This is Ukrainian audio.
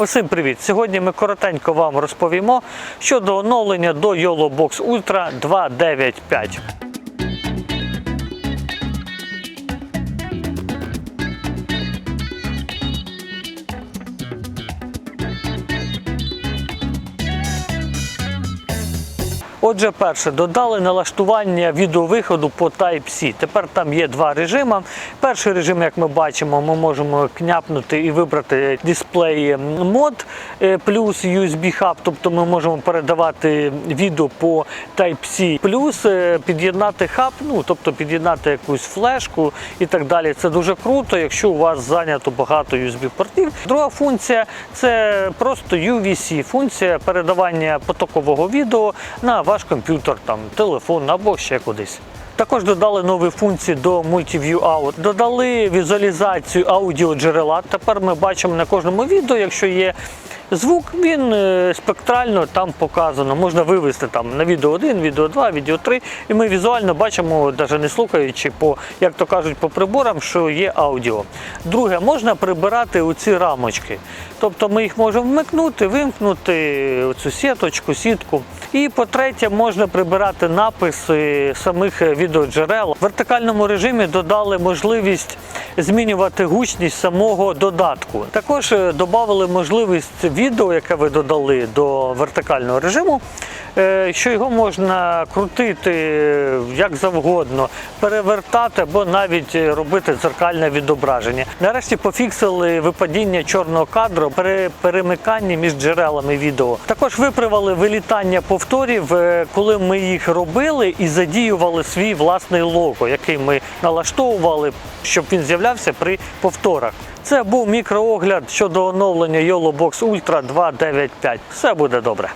Усім привіт! Сьогодні ми коротенько вам розповімо щодо оновлення до YOLO Box Ultra 295. Отже, перше, додали налаштування відеовиходу по Type-C. Тепер там є два режими. Перший режим, як ми бачимо, ми можемо княпнути і вибрати дисплей мод е, плюс USB Hub, тобто ми можемо передавати відео по Type-C, плюс е, під'єднати хаб, ну тобто під'єднати якусь флешку і так далі. Це дуже круто, якщо у вас зайнято багато USB-портів. Друга функція це просто UVC, функція передавання потокового відео на ваш комп'ютер, там, телефон або ще кудись. Також додали нові функції до Multiview Out. Додали візуалізацію аудіоджерела. Тепер ми бачимо на кожному відео, якщо є звук, він е, спектрально там показано. Можна вивести там на відео 1, відео 2, відео 3, і ми візуально бачимо, навіть не слухаючи, по, як то кажуть, по приборам, що є аудіо. Друге, можна прибирати оці рамочки. Тобто ми їх можемо вмикнути, вимкнути цю сіточку, сітку. І по-третє, можна прибирати написи самих відеоджерел. В вертикальному режимі додали можливість змінювати гучність самого додатку. Також е, додали можливість відео, яке ви додали до вертикального режиму, що його можна крутити е, як завгодно, перевертати або навіть е, робити дзеркальне відображення. Нарешті пофіксили випадіння чорного кадру при перемиканні між джерелами відео. Також виправили вилітання повторів, е, коли ми їх робили і задіювали свій власний лого, який ми налаштовували, щоб він з'являвся при повторах. Це був мікроогляд щодо оновлення YOLO Box Ultra 295. Все буде добре.